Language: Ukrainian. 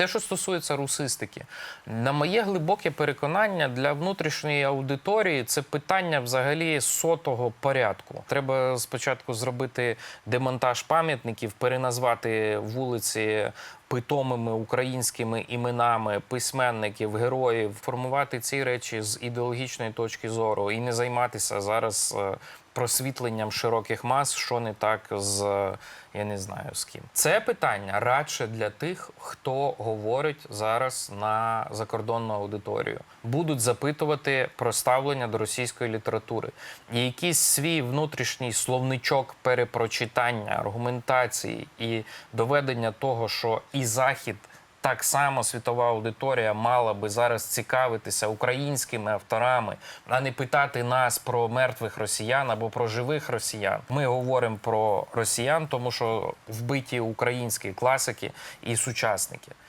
Те, що стосується русистики, на моє глибоке переконання для внутрішньої аудиторії це питання взагалі сотого порядку. Треба спочатку зробити демонтаж пам'ятників, переназвати вулиці питомими українськими іменами письменників, героїв, формувати ці речі з ідеологічної точки зору і не займатися зараз е, просвітленням широких мас, що не так з е, я не знаю з ким. Це питання радше для тих, хто говорить зараз на закордонну аудиторію. Будуть запитувати про ставлення до російської літератури. І якийсь свій внутрішній словничок перепрочитання, аргументації і доведення того, що і захід. Так само світова аудиторія мала би зараз цікавитися українськими авторами, а не питати нас про мертвих росіян або про живих росіян. Ми говоримо про росіян, тому що вбиті українські класики і сучасники.